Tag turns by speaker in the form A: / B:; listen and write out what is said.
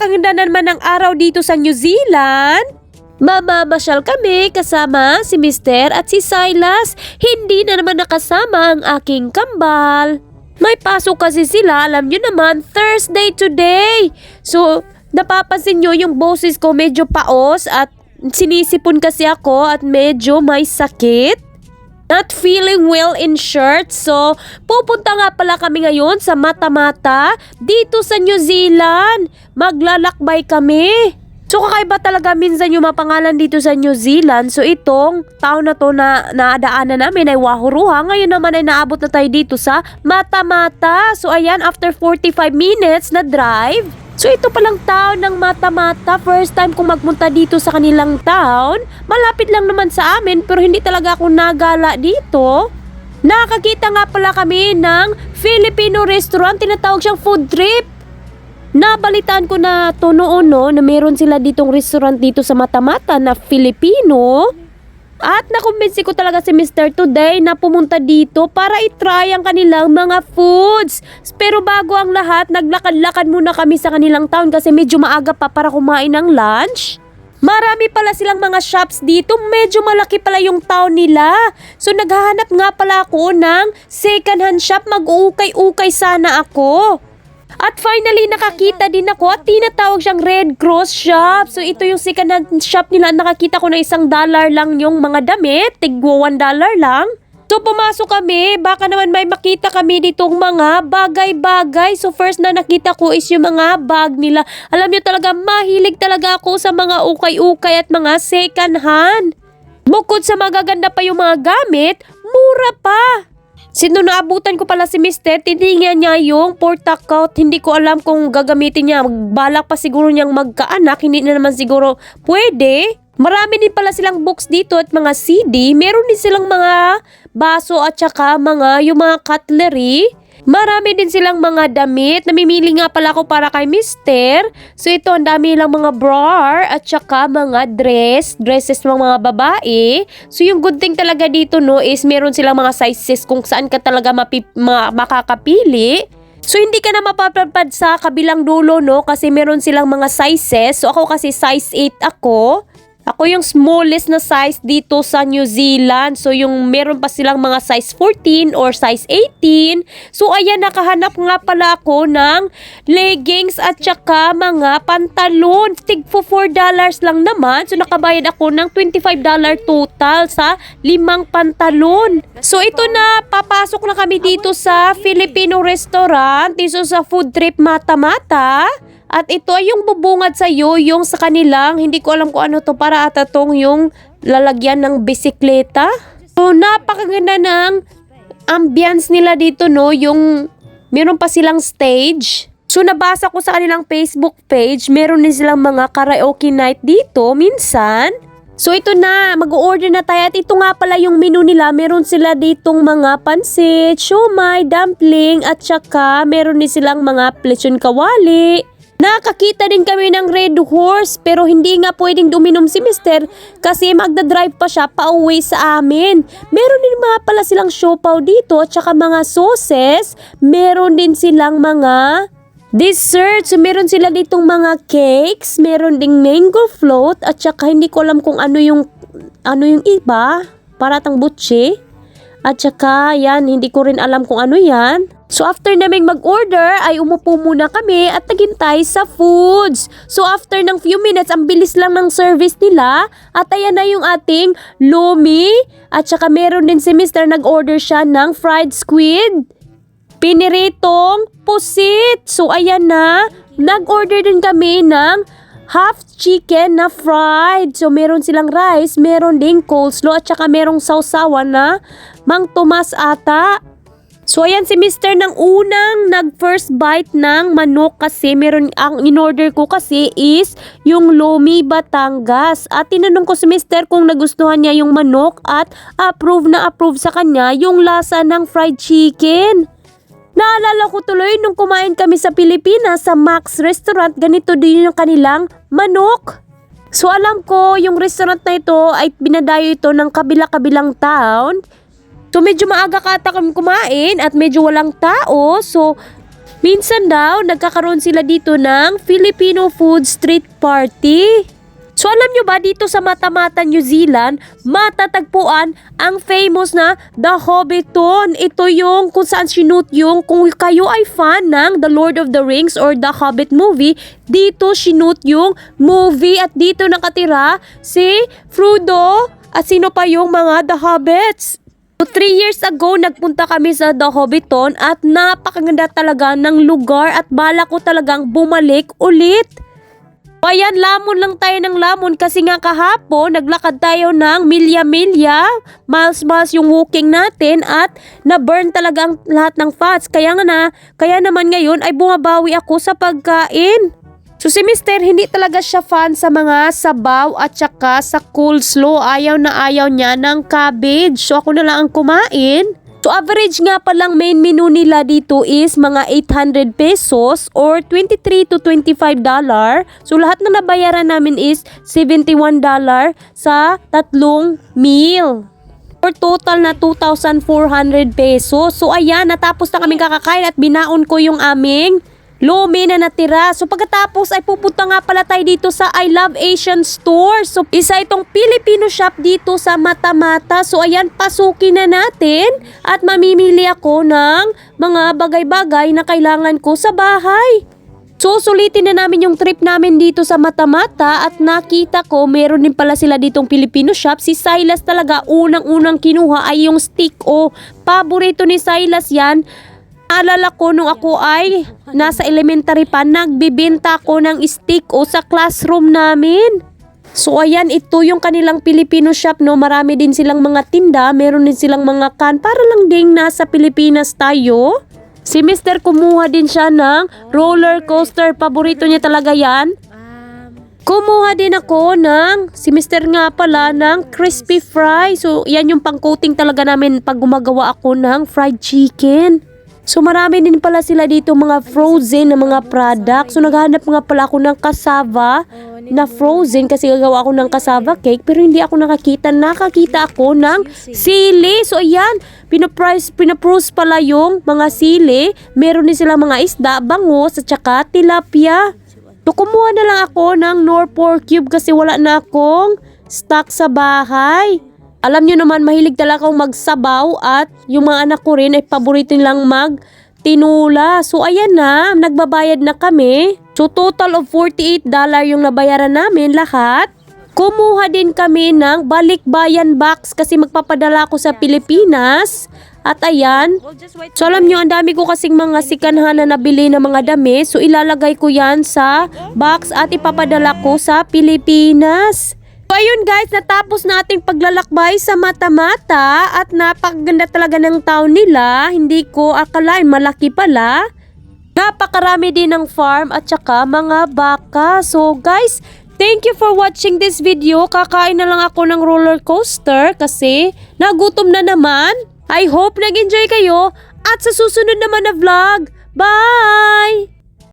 A: Napakaganda naman ng araw dito sa New Zealand. Mamamasyal kami kasama si Mister at si Silas. Hindi na naman nakasama ang aking kambal. May pasok kasi sila, alam nyo naman, Thursday today. So, napapansin nyo yung boses ko medyo paos at sinisipon kasi ako at medyo may sakit. Not feeling well in shirt. So, pupunta nga pala kami ngayon sa Mata-Mata dito sa New Zealand. Maglalakbay kami. So kakaiba talaga minsan yung mapangalan dito sa New Zealand. So itong taon na to na naadaanan namin ay Wahuruha. Ngayon naman ay naabot na tayo dito sa Mata-Mata. So ayan, after 45 minutes na drive. So ito palang town ng Mata-Mata. First time kong magpunta dito sa kanilang town. Malapit lang naman sa amin pero hindi talaga ako nagala dito. Nakakita nga pala kami ng Filipino restaurant. Tinatawag siyang food trip. Nabalitaan ko na to noon no, na meron sila ditong restaurant dito sa Matamata na Filipino. At nakumbinsi ko talaga si Mr. Today na pumunta dito para itry ang kanilang mga foods. Pero bago ang lahat, naglakad-lakad muna kami sa kanilang town kasi medyo maaga pa para kumain ng lunch. Marami pala silang mga shops dito, medyo malaki pala yung town nila. So naghahanap nga pala ako ng second hand shop, mag-uukay-ukay sana ako. At finally, nakakita din ako at tinatawag siyang Red Cross Shop. So, ito yung second hand shop nila. Nakakita ko na isang dollar lang yung mga damit. Tigwa one dollar lang. So, pumasok kami. Baka naman may makita kami ditong mga bagay-bagay. So, first na nakita ko is yung mga bag nila. Alam niyo talaga, mahilig talaga ako sa mga ukay-ukay at mga second hand. Bukod sa magaganda pa yung mga gamit, mura pa. Sino naabutan ko pala si Mister, titingnan niya yung portakout. Hindi ko alam kung gagamitin niya. Balak pa siguro niyang magkaanak. Hindi na naman siguro pwede. Marami din pala silang books dito at mga CD. Meron din silang mga baso at saka mga yung mga cutlery. Marami din silang mga damit. Namimili nga pala ako para kay Mister. So ito, ang dami lang mga bra at saka mga dress. Dresses ng mga babae. So yung good thing talaga dito no is meron silang mga sizes kung saan ka talaga mapi- ma- makakapili. So hindi ka na mapapadpad sa kabilang dulo no kasi meron silang mga sizes. So ako kasi size 8 ako. Ako yung smallest na size dito sa New Zealand. So yung meron pa silang mga size 14 or size 18. So ayan, nakahanap nga pala ako ng leggings at saka mga pantalon. Tig for $4 lang naman. So nakabayad ako ng $25 total sa limang pantalon. So ito na, papasok na kami dito sa Filipino restaurant. Dito sa food trip Mata-Mata. At ito ay yung bubungad sa iyo, yung sa kanilang, hindi ko alam kung ano to, para ata tong yung lalagyan ng bisikleta. So, napakaganda ng ambience nila dito, no? Yung, meron pa silang stage. So, nabasa ko sa kanilang Facebook page, meron din silang mga karaoke night dito, minsan. So, ito na, mag-order na tayo. At ito nga pala yung menu nila. Meron sila ditong mga pansit, siomay, dumpling, at saka meron din silang mga plechon kawali. Nakakita din kami ng Red Horse pero hindi nga pwedeng duminom si Mister kasi magdadrive pa siya pa uwi sa amin. Meron din mga pala silang siopaw dito at saka mga sauces. Meron din silang mga dessert. So meron sila ditong mga cakes, meron ding mango float at saka hindi ko alam kung ano yung ano yung iba. Paratang butche. At saka yan, hindi ko rin alam kung ano yan. So after naming mag-order ay umupo muna kami at naghintay sa foods. So after ng few minutes, ang bilis lang ng service nila at ayan na yung ating lumi. At saka meron din si Mr. nag-order siya ng fried squid. Piniritong pusit. So ayan na, nag-order din kami ng half chicken na fried. So meron silang rice, meron ding coleslaw at saka merong sausawan na Mang Tomas ata. So ayan si Mr. nang unang nag first bite ng manok kasi meron ang in-order ko kasi is yung Lomi Batangas. At tinanong ko si Mr. kung nagustuhan niya yung manok at approve na approve sa kanya yung lasa ng fried chicken. Naalala ko tuloy nung kumain kami sa Pilipinas sa Max Restaurant, ganito din yung kanilang manok. So alam ko yung restaurant na ito ay binadayo ito ng kabila-kabilang town. So medyo maaga ka ata kami kumain at medyo walang tao. So Minsan daw, nagkakaroon sila dito ng Filipino Food Street Party. So alam nyo ba dito sa Matamata, New Zealand, matatagpuan ang famous na The Hobbiton. Ito yung kung saan sinut yung kung kayo ay fan ng The Lord of the Rings or The Hobbit movie, dito sinut yung movie at dito nakatira si Frodo at sino pa yung mga The Hobbits. Three years ago, nagpunta kami sa The Hobbiton at napakaganda talaga ng lugar at bala ko talagang bumalik ulit. Ayan, lamon lang tayo ng lamon kasi nga kahapon, naglakad tayo ng milya-milya, miles-miles yung walking natin at na-burn talaga ang lahat ng fats. Kaya nga na, kaya naman ngayon ay bumabawi ako sa pagkain. So si Mister, hindi talaga siya fan sa mga sabaw at saka sa coleslaw. Ayaw na ayaw niya ng cabbage. So ako na lang ang kumain. So average nga palang main menu nila dito is mga 800 pesos or 23 to 25 dollar. So lahat na nabayaran namin is 71 dollar sa tatlong meal. Or total na 2,400 pesos. So ayan, natapos na kami kakakain at binaon ko yung aming Lumi na natira. So pagkatapos ay pupunta nga pala tayo dito sa I Love Asian Store. So isa itong Filipino shop dito sa Matamata. So ayan, pasukin na natin at mamimili ako ng mga bagay-bagay na kailangan ko sa bahay. So sulitin na namin yung trip namin dito sa Matamata at nakita ko meron din pala sila ditong Filipino shop. Si Silas talaga unang-unang kinuha ay yung stick o paborito ni Silas yan. Alala ko nung ako ay nasa elementary pa, nagbibenta ako ng stick o sa classroom namin. So ayan, ito yung kanilang Filipino shop no. Marami din silang mga tinda, meron din silang mga can para lang ding nasa Pilipinas tayo. Si Mr. kumuha din siya ng roller coaster. Paborito niya talaga yan. Kumuha din ako ng, si Mr. nga pala, ng crispy fry. So, yan yung pang-coating talaga namin pag gumagawa ako ng fried chicken. So, marami din pala sila dito mga frozen na mga product. So, naghahanap nga pala ako ng cassava na frozen kasi gagawa ako ng cassava cake pero hindi ako nakakita. Nakakita ako ng sili. So, ayan, pinaprice, pinaprose pala yung mga sili. Meron din sila mga isda, bangus at saka tilapia. So, kumuha na lang ako ng Nor pork cube kasi wala na akong stock sa bahay. Alam nyo naman, mahilig talaga akong magsabaw at yung mga anak ko rin ay paborito nilang mag tinula. So, ayan na, nagbabayad na kami. So, total of 48 dollar yung nabayaran namin lahat. Kumuha din kami ng balikbayan box kasi magpapadala ako sa Pilipinas. At ayan, so alam nyo, ang dami ko kasing mga sikanhan na nabili ng mga dami. So ilalagay ko yan sa box at ipapadala ko sa Pilipinas. So ayun guys, natapos na ating paglalakbay sa Mata-Mata at napakaganda talaga ng town nila. Hindi ko akalain malaki pala. Napakarami din ng farm at saka mga baka. So guys, thank you for watching this video. Kakain na lang ako ng roller coaster kasi nagutom na naman. I hope nag-enjoy kayo at sa susunod naman na vlog. Bye!